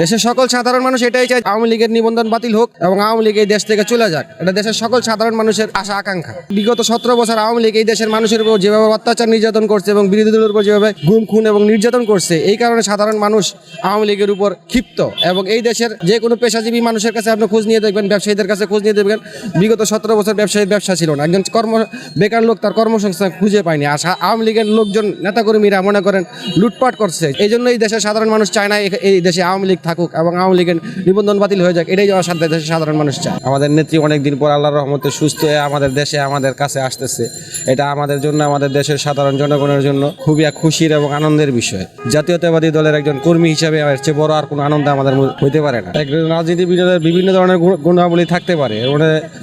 দেশের সকল সাধারণ মানুষ এটাই চায় আওয়ামী লীগের নিবন্ধন বাতিল হোক এবং আওয়ামী লীগ এই দেশ থেকে চলে যাক। এটা দেশের সকল সাধারণ মানুষের আশা, আকাঙ্ক্ষা। বিগত সতেরো বছর আওয়ামী লীগ এই দেশের মানুষের উপর যেভাবে অত্যাচার নির্যাতন করছে এবং বিরোধী দলের উপর যেভাবে গুম, খুন এবং নির্যাতন করছে, এই কারণে সাধারণ মানুষ আওয়ামী লীগের উপর ক্ষিপ্ত। এবং এই দেশের যে কোনো পেশাজীবী মানুষের কাছে আপনি খোঁজ নিয়ে দেখবেন, ব্যবসায়ীদের কাছে খোঁজ নিয়ে দেখবেন, বিগত সতেরো বছর ব্যবসায়ীর ব্যবসা ছিল না। একজন কর্ম, বেকার লোক তার কর্মসংস্থান খুঁজে পায়নি। আর আওয়ামী লীগের লোকজন, নেতাকর্মীরা মনে করেন লুটপাট করছে। এই জন্য এই দেশের সাধারণ মানুষ চায় না এই দেশে আওয়ামী লীগ থাকুক এবং আওয়ামী লীগের নিবন্ধন বাতিল হয়ে যাক, এটাই আমার দেশের সাধারণ মানুষ চায়। আমাদের নেত্রী অনেকদিন পর আল্লাহর রহমতে সুস্থ হয়ে আমাদের দেশে, আমাদের কাছে আসতেছে। এটা আমাদের জন্য, আমাদের দেশের সাধারণ জনগণের জন্য খুবই খুশির এবং আনন্দের বিষয়। জাতীয়তাবাদী দলের একজন কর্মী হিসেবে এর চেয়ে বড় আর কোনো আনন্দ আমাদের হইতে পারে না। একজন রাজনীতিবিদের বিভিন্ন ধরনের গুণ- গুণাবলী থাকতে পারে, এর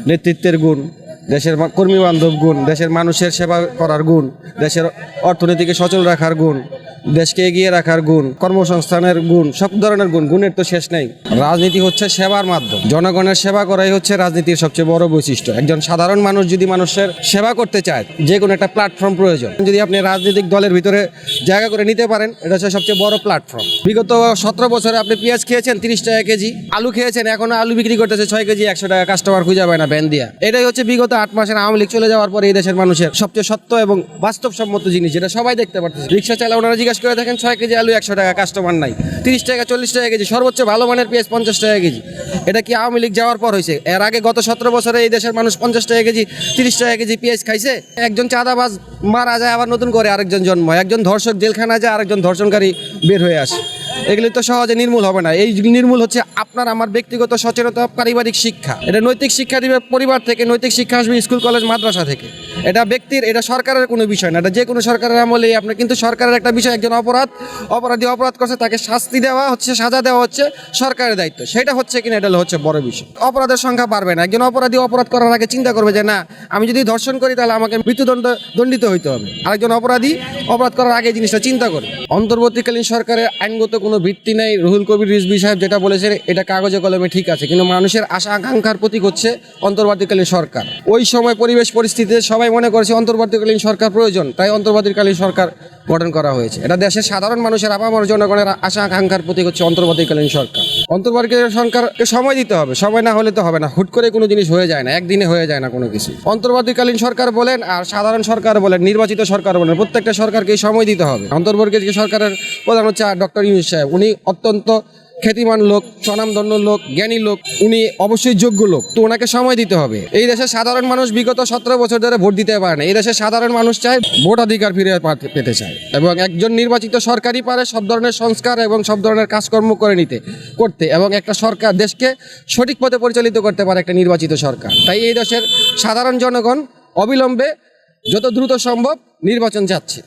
নেতৃত্বের গুণ দেশের কর্মী বান্ধব গুণ, দেশের মানুষের সেবা করার গুণ, দেশের অর্থনীতিকে সচল রাখার গুণ, দেশকে এগিয়ে রাখার গুণ, কর্মসংস্থানের গুণ, সব ধরনের গুণ, গুণের তো শেষ নেই। রাজনীতি হচ্ছে সেবার মাধ্যম। জনগণের সেবা করাই হচ্ছে রাজনীতির সবচেয়ে বড় বৈশিষ্ট্য। একজন সাধারণ মানুষ যদি মানুষের সেবা করতে চায়, যে কোনো একটা প্ল্যাটফর্ম প্রয়োজন। যদি আপনি রাজনৈতিক দলের ভিতরে জায়গা করে নিতে পারেন, এটা হচ্ছে সবচেয়ে বড় প্ল্যাটফর্ম বিগত সতেরো বছরে আপনি পেঁয়াজ খেয়েছেন তিরিশ টাকা কেজি, আলু খেয়েছেন, এখনও আলু বিক্রি করতেছে ছয় কেজি, একশো টাকা কাস্টমার খুঁজে পায় না ব্যান দিয়া। এটাই হচ্ছে বিগত আট মাসের আওয়ামী লীগ চলে যাওয়ার পরে এই দেশের মানুষের সবচেয়ে সত্য এবং বাস্তবসম্মত জিনিস যেটা সবাই দেখতে পারতেছে। রিক্সা চালা, ওনারা জিজ্ঞাসা করে, দেখেন ছয় কেজি আলু একশো টাকা কাস্টমার নাই। তিরিশ টাকা, চল্লিশ টাকা কেজি, সর্বোচ্চ ভালো মানের পেঁয়াজ পঞ্চাশ টাকা কেজি। এটা কি আওয়ামী লীগ যাওয়ার পর হয়েছে? এর আগে গত সতেরো বছরে এই দেশের মানুষ পঞ্চাশ টাকা কেজি, তিরিশ টাকা কেজি পেঁয়াজ খাইছে। একজন চাঁদাবাজ মারা যায়, আবার নতুন করে আরেকজন জন্ম। একজন ধর্ষক জেলখানা যায়, আরেকজন ধর্ষণকারী বের হয়ে আসে। এগুলি তো সহজে নির্মূল হবে না। এই নির্মূল হচ্ছে আপনার আমার ব্যক্তিগত সচেতনতা, পারিবারিক শিক্ষা। এটা নৈতিক শিক্ষা দিবে পরিবার থেকে, নৈতিক শিক্ষা আসবে স্কুল, কলেজ, মাদ্রাসা থেকে। এটা ব্যক্তির, এটা সরকারের কোনো বিষয় না। এটা যে কোনো সরকারের আমলে আপনার কিন্তু সরকারের একটা বিষয়, একজন অপরাধ, অপরাধী অপরাধ করছে, তাকে শাস্তি দেওয়া হচ্ছে, সাজা দেওয়া হচ্ছে সরকারের দায়িত্ব। সেটা হচ্ছে কিনা, এটা হচ্ছে বড় বিষয়। অপরাধের সংখ্যা বাড়বে না। একজন অপরাধী অপরাধ করার আগে চিন্তা করবে যে, না, আমি যদি ধর্ষণ করি, তাহলে আমাকে মৃত্যুদণ্ড, দণ্ডিত হইতে হবে। আরেকজন অপরাধী অপরাধ করার আগে জিনিসটা চিন্তা করবে অন্তর্বর্তীকালীন সরকারের আইনগত কোনো ভিত্তি নেই। রুহুল কবির রিজবি সাহেব যেটা বলেছেন, এটা কাগজে কলমে ঠিক আছে। কিন্তু মানুষের আশা আকাঙ্ক্ষার প্রতীক হচ্ছে অন্তর্বর্তীকালীন সরকার। ওই সময় পরিবেশ পরিস্থিতিতে সবাই মনে করেছে, অন্তর্বর্তীকালীন সরকার প্রয়োজন। তাই অন্তর্বর্তীকালীন সরকার গঠন করা হয়েছে। এটা দেশের সাধারণ মানুষের আপামর জনগণের আশা আকাঙ্ক্ষার প্রতি হচ্ছে অন্তর্বর্তীকালীন সরকার। অন্তর্বর্তীকালীন সরকারকে সময় দিতে হবে। সময় না হলে তো হবে না। হুট করে কোনো জিনিস হয়ে যায় না। একদিনে হয়ে যায় না কোনো কিছু। অন্তর্বর্তীকালীন সরকার বলেন আর সাধারণ সরকার বলেন, নির্বাচিত সরকার বলেন, প্রত্যেকটা সরকারকে সময় দিতে হবে। অন্তর্বর্তীকালীন সরকারের প্রধান হচ্ছে ডক্টর ইউনুস সাহেব। উনি অত্যন্ত খ্যাতিমান লোক, স্বনামধন্য লোক, জ্ঞানী লোক, উনি অবশ্যই যোগ্য লোক। তো ওনাকে সময় দিতে হবে। এই দেশের সাধারণ মানুষ বিগত সতেরো বছর ধরে ভোট দিতে পারে না। এই দেশের সাধারণ মানুষ চায় ভোটাধিকার ফিরে পেতে চায় এবং একজন নির্বাচিত সরকারই পারে সব ধরনের সংস্কার এবং সব ধরনের কাজকর্ম করে নিতে, করতে এবং একটা সরকার দেশকে সঠিক পথে পরিচালিত করতে পারে একটা নির্বাচিত সরকার। তাই এই দেশের সাধারণ জনগণ অবিলম্বে যত দ্রুত সম্ভব নির্বাচন চাচ্ছে